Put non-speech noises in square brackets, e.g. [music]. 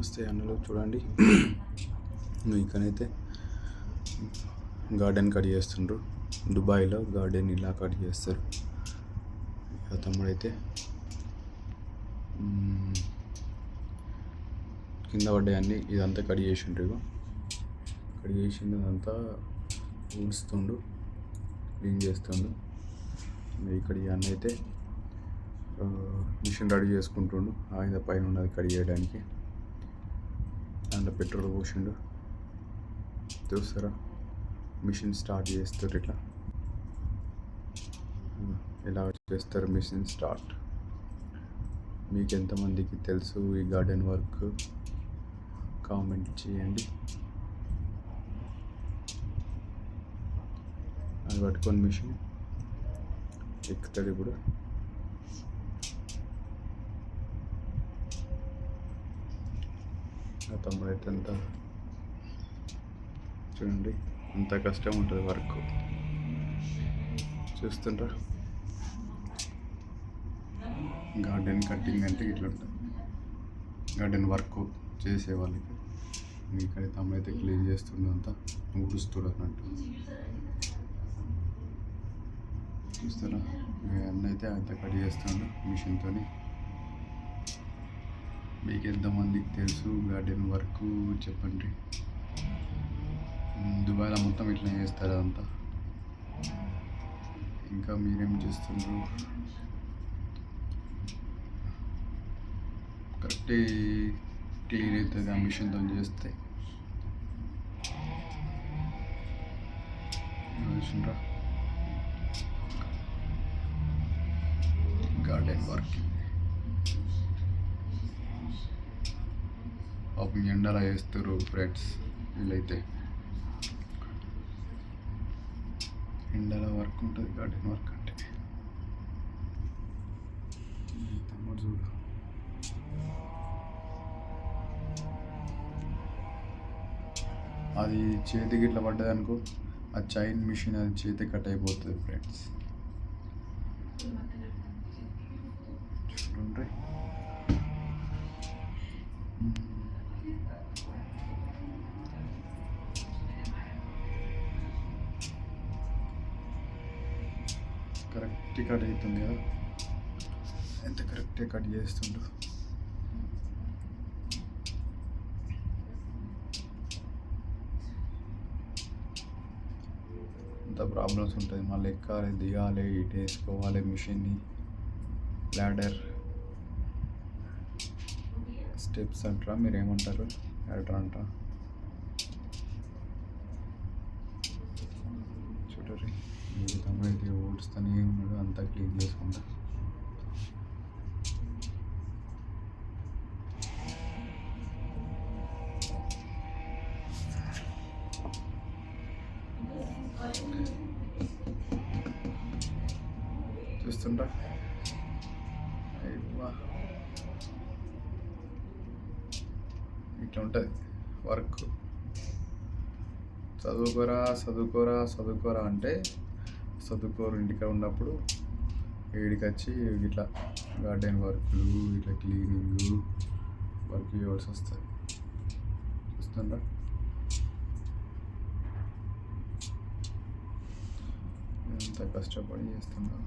నమస్తే అన్నలు చూడండి. [clears throat] ఇక్కడైతే గార్డెన్ కట్ చేస్తుండ్రు. దుబాయ్లో గార్డెన్ ఇలా కట్ చేస్తారు. తమ్ముడైతే కింద పడ్డాయన్ని ఇదంతా కట్ చేసిండ్రు ఇగో. కట్ చేసింది అదంతా ఊడుస్తుండు క్లీన్ చేస్తుండు. ఇక్కడ ఇవన్నీ అయితే మిషన్ రెడీ చేసుకుంటుండు. ఆయన పైన ఉన్నది కట్ చేయడానికి. దాంట్లో పెట్రోల్ పోసిండు. చూస్తారా? మిషన్ స్టార్ట్ చేస్తారు ఇట్లా. ఇలా చేస్తారు మిషన్ స్టార్ట్? మీకు ఎంతమందికి తెలుసు ఈ గార్డెన్ వర్క్? కామెంట్ చేయండి. అది పట్టుకొని మిషన్ ఎక్కుతాడు ఇప్పుడు. ఆ తమ్ముడు అయితే ఎంత? చూడండి అంత కష్టం ఉంటుంది వర్క్. చూస్తుండ్రా. గార్డెన్ కట్టింగ్ అంటే ఇట్లా ఉంటుంది. గార్డెన్ వర్క్ చేసే వాళ్ళకి. ఇక్కడ తమ్ముడు అయితే క్లీన్ చేస్తుండే అంతా. ఊడుస్తుడు అన్నట్టు. చూస్తారా? అంత కట్ చేస్తుండు మిషన్తోని. మీకు ఎంతమందికి తెలుసు? గార్డెన్ వర్క్ చెప్పండి. దుబాయ్లో మొత్తం ఇట్లా చేస్తారు అదంతా. ఇంకా మీరేం చేస్తుండ్రు? కరెక్ట్ క్లీన్ అవుతుంది ఆ మిషన్తో చేస్తే. Garden work. పాపం ఎండలా వేస్తారు ఫ్రెండ్స్ వీళ్ళైతే. ఎండల వర్క్ ఉంటుంది గార్డెన్ వర్క్ అంటే. తమ్ముడు చూడు. అది చేతికి ఇట్లా పడ్డది అనుకో ఆ చైన్ మిషన్ అది చేతి కట్ అయిపోతుంది ఫ్రెండ్స్. చూడండి కరెక్ట్ కట్ అవుతుంది కదా? ఎంత కరెక్ట్గా కట్ చేస్తుండ్రు ఎంత ప్రాబ్లమ్స్ ఉంటుంది మళ్ళీ ఎక్కాలి దిగాలి ఇటు వేసుకోవాలి మిషన్ని ల్యాడర్ స్టెప్స్ అంటారా? మీరు ఏమంటారు ల్యాడర్ అంటారా చూడరి ఈ ఉన్నాడు అంతా క్లీన్ చేసుకుంటా. చూస్తుంటా? ఇట్లా ఉంటుంది వర్క్. చదువుకోరా చదువుకోరా చదువుకోరా అంటే చదువుకోరు ఇంటికి ఉన్నప్పుడు. వీడికి వచ్చి ఇట్లా గార్డెన్ వర్క్లు ఇట్లా క్లీనింగ్ వర్క్ చేయవలసి వస్తుంది. చూస్తుండ్రా. ఎంత కష్టపడి చేస్తున్నారు.